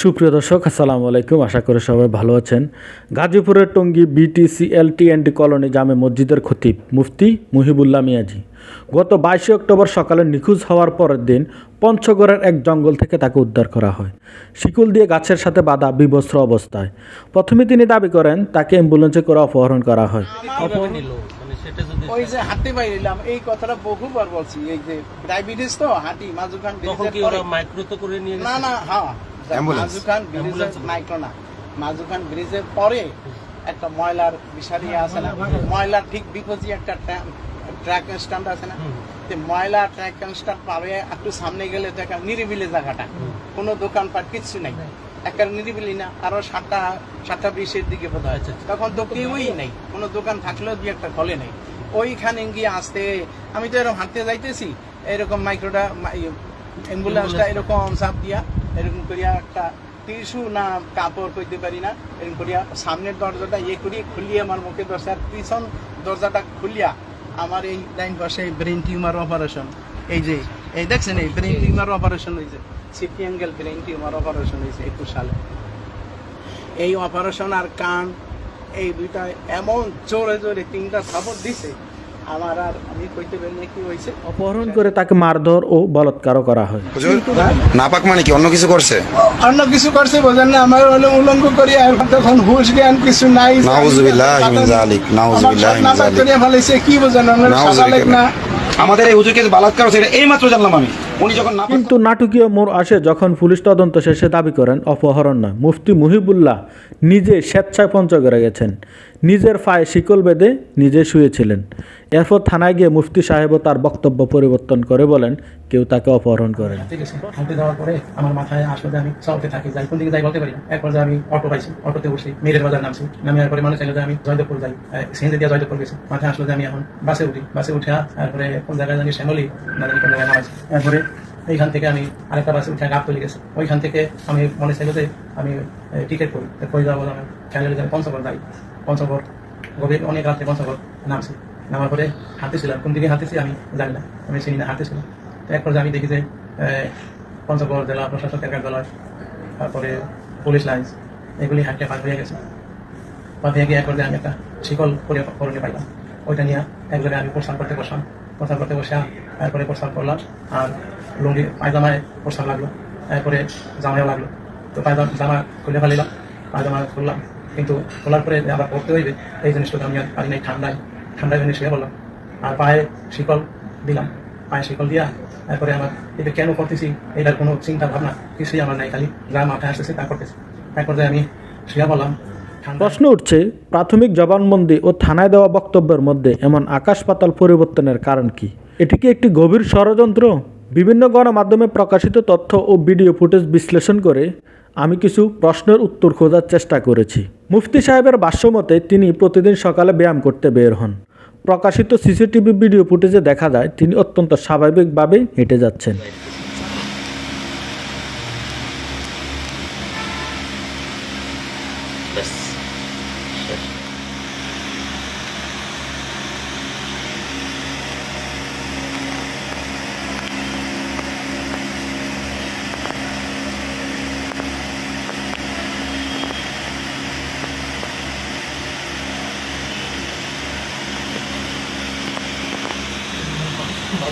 সুপ্রিয় দর্শক আসসালামু আলাইকুম। আশা করি সবাই ভালো আছেন। গাজীপুরের Tongi BTC LT and colony জামে মসজিদের খতিব মুফতি মুহিবুল্লাহ মিয়াজি গত বাইশে অক্টোবর সকালে নিখোঁজ হওয়ার পরের দিন পঞ্চগড়ের এক জঙ্গল থেকে তাকে উদ্ধার করা হয়। শিকল দিয়ে গাছের সাথে বাঁধা বিবস্ত্র অবস্থায়। প্রথমে তিনি দাবি করেন তাকে অ্যাম্বুলেন্সে করে অপহরণ করা হয়। মানে ওই যে হাঁটতে বাইরিলাম এই কথাটা বহুবার বলছি এই যে ডায়াবেটিস তো হাঁটি মাজুখান না না হ্যাঁ. মাজুখান. মাইক্রো না মাজুখান ব্রিজের পরে একটা ময়লার বিষারি আছে না? ময়লার ঠিক বিপজি একটা ট্র্যাক স্ট্যান্ড আছে না? ময়লা ট্র্যাক স্ট্যান্ড পাবে একটু সামনে গেলে একটা নিরিবিলি জায়গাটা। কোনো দোকানপাট কিচ্ছু নাই। একটা নিরিবিলি না আরও সাতটা সাতটা বিশের দিকে বোধ হয় আচ্ছা, আচ্ছা। তখন তো কেউই নেই। কোনো দোকান থাকলেও দুই একটা খোলে নেই। ওইখানে গিয়ে আসতে আমি তো এরকম হাঁটতে যাইতেছি। এরকম মাইক্রোটা অ্যাম্বুলেন্সটা এরকম চাপ দিয়া এরকম করিয়া একটা টিস্যু না কাপড় কইতে পারি না, এরকম করিয়া সামনের দরজাটা ইয়ে করিয়ে খুলিয়ে আমার মুখে দরজা আর পিছন দরজাটা খুলিয়া আমার এই ডাইন পাশে ব্রেন টিউমার অপারেশন এই যে, এই দেখছেন এই ব্রেন টিউমার অপারেশন হয়েছে CT angle brain tumour operation হয়েছে একুশ সালে। এই অপারেশন আর কান, এই দুইটা এমন জোরে জোরে তিনটা সাপোর্ট দিছে আমার আর আমি কইতে পারি না কি হয়েছে। অপহরণ করে তাকে মারধর ও বলৎকারও করা হয়। নাপাক মানে কি? অন্য কিছু করছে? অন্য কিছু করছে বোঝেন না আমার হলে উলঙ্গ করি আর তখন হুশ জ্ঞান কিছু নাই নাউজুবিল্লাহ মিন জালিক, নাউজুবিল্লাহ মিন নাপাক জালিক। করিয়া ফেলাইছে কি বোঝেন না। আমাদের এই হুজুরকে বালাৎকার হচ্ছে এটা এই মাত্র জানলাম আমি। কিন্তু নাটকীয় মোড় আসে যখন পুলিশ তদন্ত শেষে দাবি করেন অপহরণ নয়। মুফতি মুহিবুল্লাহ নিজে স্বেচ্ছায় পঞ্চগড়ে গেছেন। নিজের পায়ে শিকল বেঁধে নিজে শুয়েছিলেন। এরপর থানায় গিয়ে মুফতি সাহেবও তার বক্তব্য পরিবর্তন করে বলেন কেউ তাকে অপহরণ করেন। হাঁটতে পরে আমার মাথায় আসলে আমি চলতে থাকি যাই কোন দিকে যাই বলতে পারি। না। এরপর আমি অটো পাইছি অটোতে বসে মেয়েদের বাজার নামছি। নামি পরে মানুষ চাইলে আমি জয়দেবপুর যাই। সিএনজি দিয়ে জয়দেবপুর গেছি। মাথায় আসলে আমি এখন বাসে উঠি। বাসে উঠে তারপরে কোন জায়গায় জানি শ্যামলি না জানি কোন জায়গায় নামাইছি এরপরে এইখান থেকে আমি আরেকটা বাসে উঠে গাবতলি গেছি ওইখান থেকে আমি মনে চাইলো আমি টিকিট করি। কই আমি খেয়াল যে আমি পঞ্চগড় যাই। পঞ্চগড়, গভীর অনেক রাত্রে পঞ্চগড় নামছি। নামার পরে হাঁটতেছিলাম। কোন দিকে হাঁটতেছি আমি জানি না। আমি চিনি না, হাঁটতেছিলাম। তো এক পর্যায়ে আমি দেখি যে পঞ্চগড় জেলা প্রশাসকের কার্যালয়, তারপরে পুলিশ লাইন্স, এগুলি হাঁটতে পার হয়ে গেছে। পার হয়ে গিয়ে এক পর্যায়ে আমি একটা শিকল করে পাইলাম। ওইটা নিয়ে একবারে আমি প্রস্থান করতে বসলাম। প্রস্থান করতে বসে, তারপরে প্রস্থান করলাম। আর লুঙ্গি পায়জামায় প্রস্থান লাগল তারপরে জামাইও লাগল। তো পায়জামা, জামা খুলে ফেলিলাম, পায়জামা খুললাম, কিন্তু খোলার পরে আবার পড়তে হইবে, এই জিনিসটা আমি আর পারি নাই, ঠান্ডায় ঠান্ডায় জিনিস শুয়ে বললাম আর পায়ে শিকল দিলাম, পায়ে শিকল দিয়া তারপরে আমার এটা কেন করতেছি, এটার কোনো চিন্তা ভাবনা কিছুই আমার নাই, খালি যা মাথায় আসতেছে তা করতেছি। তারপর আমি শুয়ে বললাম প্রশ্ন উঠছে, প্রাথমিক জবানবন্দি ও থানায় দেওয়া বক্তব্যের মধ্যে এমন আকাশ পাতাল পরিবর্তনের কারণ কি? এটি কি একটি গভীর ষড়যন্ত্র? বিভিন্ন গণমাধ্যমে প্রকাশিত তথ্য ও ভিডিও ফুটেজ বিশ্লেষণ করে আমি কিছু প্রশ্নের উত্তর খোঁজার চেষ্টা করেছি। মুফতি সাহেবের ভাষ্যমতে তিনি প্রতিদিন সকালে ব্যায়াম করতে বের হন। প্রকাশিত সিসিটিভি ভিডিও ফুটেজে দেখা যায়, তিনি অত্যন্ত স্বাভাবিকভাবে হেঁটে যাচ্ছেন।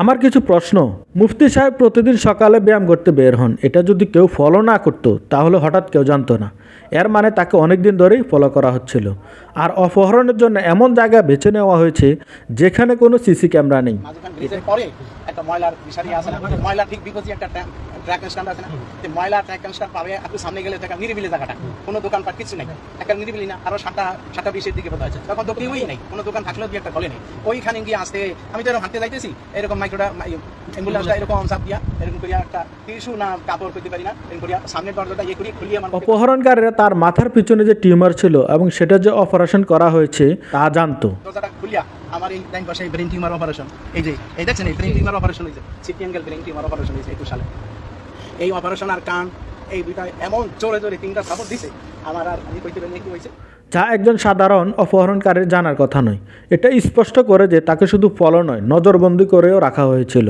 আমার কিছু প্রশ্ন। মুফতি সাহেব প্রতিদিন সকালে ব্যায়াম করতে বের হন। এটা যদি কেউ ফলো না করত, তাহলে হঠাৎ কেউ জানতো না। এর মানে তাকে অনেক দিন ধরেই ফলো করা হচ্ছিল। আর অপহরণের জন্য এমন জায়গা বেছে নেওয়া হয়েছে, যেখানে কোনো সিসি ক্যামেরা নেই। একটা ময়লার বিষারি আছে না ময়লা ঠিক বিপরীতে একটা ট্র্যাক স্ট্যান্ড আছে না ময়লা ট্র্যাক স্ট্যান্ড পাবে একটু সামনে গেলে একটা নিরিবিলি জায়গাটা। কোনো দোকানপাট কিছু নেই একটা নিরিবিলি না আরও সাতটা সাতটা বিশের দিকে বোধ আছে। তখন তো কেউই নেই কোনো দোকান থাকলেও দুই একটা খোলে নেই। ওইখানে গিয়ে আসতে আমি তো এরকম হাঁটতে যাইতেছি এরকম মাইক্রোটা অ্যাম্বুলেন্সটা এরকম চাপ দিয়া এরকম করিয়া একটা টিস্যু না কাপড় করতে পারি না এরকম করিয়া সামনের দরজাটা ইয়ে করি খুলিয়ে আমার অপহরণকারীরা তার মাথার পিছনে যে টিউমার ছিল এবং সেটা যে অপারেশন করা হয়েছে তা জানতো। দরজাটা খুলিয়া আমার এই ডাইন পাশে ব্রেন টিউমার অপারেশন এই যে, এই দেখছেন, এই ব্রেন টিউমার অপারেশন হয়েছে CT angle brain tumour operation হয়েছে একুশ সালে। এই অপারেশন আর কান, এই দুইটা এমন জোরে জোরে তিনটা সাপোর্ট দিছে। আমার আর আমি কইতে পারি কি হয়েছে। যা একজন সাধারণ অপহরণকারীর জানার কথা নয়। এটা স্পষ্ট করে যে তাকে শুধু ফলো নয়, নজরবন্দি করেও রাখা হয়েছিল।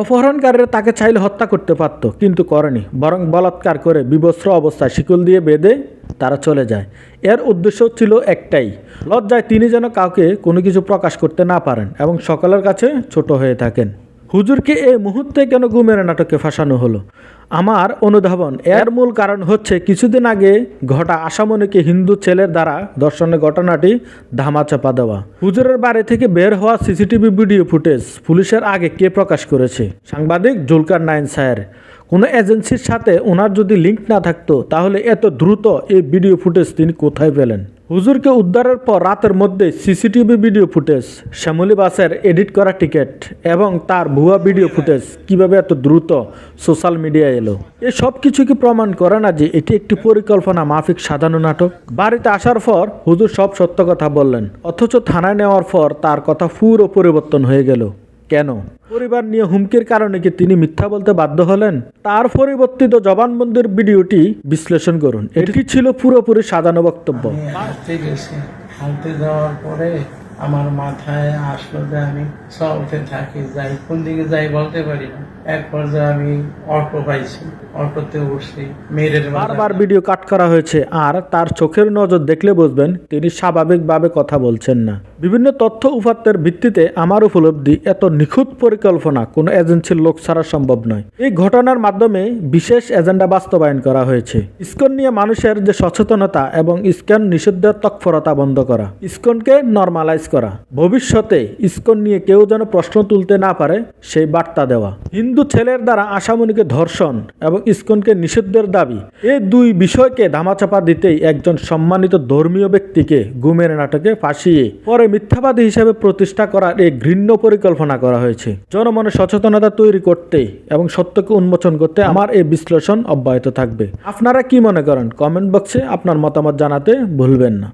অপহরণকারীরা তাকে চাইলে হত্যা করতে পারত, কিন্তু করেনি। বরং বলাৎকার করে বিবস্ত্র অবস্থায় শিকল দিয়ে বেঁধে তারা চলে যায়। এর উদ্দেশ্য ছিল একটাই, লজ্জায় তিনি যেন কাউকে কোনো কিছু প্রকাশ করতে না পারেন এবং সকলের কাছে ছোট হয়ে থাকেন। হুজুরকে এই মুহূর্তে কেন গুমের নাটকে ফাঁসানো হলো? আমার অনুধাবন, এর মূল কারণ হচ্ছে কিছুদিন আগে ঘটা আসামনিকে হিন্দু ছেলের দ্বারা দর্শনের ঘটনাটি ধামাচাপা দেওয়া। হুজুরের বাড়ি থেকে বের হওয়া সিসিটিভি ভিডিও ফুটেজ পুলিশের আগে কে প্রকাশ করেছে? সাংবাদিক জুলকার নাইন স্যার। কোনো এজেন্সির সাথে ওনার যদি লিঙ্ক না থাকতো, তাহলে এত দ্রুত এই ভিডিও ফুটেজ তিনি কোথায় পেলেন? হুজুরকে উদ্ধারের পর রাতের মধ্যে সিসিটিভি ভিডিও ফুটেজ, শ্যামলী বাসের এডিট করা টিকিট এবং তার ভুয়া ভিডিও ফুটেজ কীভাবে এত দ্রুত সোশ্যাল মিডিয়ায় এলো? এই সব কিছু কি প্রমাণ করে না যে এটি একটি পরিকল্পনা মাফিক সাধারণ নাটক? বাড়িতে আসার পর হুজুর সব সত্য কথা বললেন, অথচ থানায় নেওয়ার পর তার কথা পুরো পরিবর্তন হয়ে গেল। কেন? পরিবার নিয়ে হুমকির কারণে কি তিনি মিথ্যা বলতে বাধ্য হলেন? তার পরিবর্তিত জবানবন্দির ভিডিওটি বিশ্লেষণ করুন। এটি ছিল পুরোপুরি সাজানো বক্তব্য। যাওয়ার পরে আমার মাথায় আসলো যে আমি চলতে থাকি, যাই, কোন দিকে যাই বলতে পারি না। এক পর্যায়ে আমি অটো পাইছি, অটোতে উঠছি মেয়ের বারবার ভিডিও কাট করা হয়েছে, আর তার চোখের নজর দেখলে বুঝবেন তিনি স্বাভাবিকভাবে কথা বলছেন না। বিভিন্ন তথ্য উপাত্তের ভিত্তিতে আমার উপলব্ধি এত নিখুঁত পরিকল্পনা কোনো এজেন্সির লোক ছাড়া সম্ভব নয়। এই ঘটনার মাধ্যমে বিশেষ এজেন্ডা বাস্তবায়ন করা হয়েছে। ইস্কন নিয়ে মানুষের যে সচেতনতা এবং ইস্কন নিষিদ্ধের তৎপরতা বন্ধ করা। ইস্কনকে নর্মালাইজ করা। ভবিষ্যতে ইস্কন নিয়ে কেউ যেন প্রশ্ন তুলতে না পারে সেই বার্তা দেওয়া। হিন্দু ছেলের দ্বারা আসামনিকে ধর্ষণ এবং ইস্কনকে নিষিদ্ধের দাবি। এই দুই বিষয়কে ধামাচাপা দিতেই একজন সম্মানিত ধর্মীয় ব্যক্তিকে গুমের নাটকে ফাঁসিয়ে, পরে মিথ্যাবাদী হিসেবে প্রতিষ্ঠা করার এই ঘৃণ্য পরিকল্পনা করা হয়েছে। জনমনে সচেতনতা তৈরি করতে এবং সত্যকে উন্মোচন করতে আমার এই বিশ্লেষণ অব্যাহত থাকবে। আপনারা কি মনে করেন? কমেন্ট বক্সে আপনার মতামত জানাতে ভুলবেন না।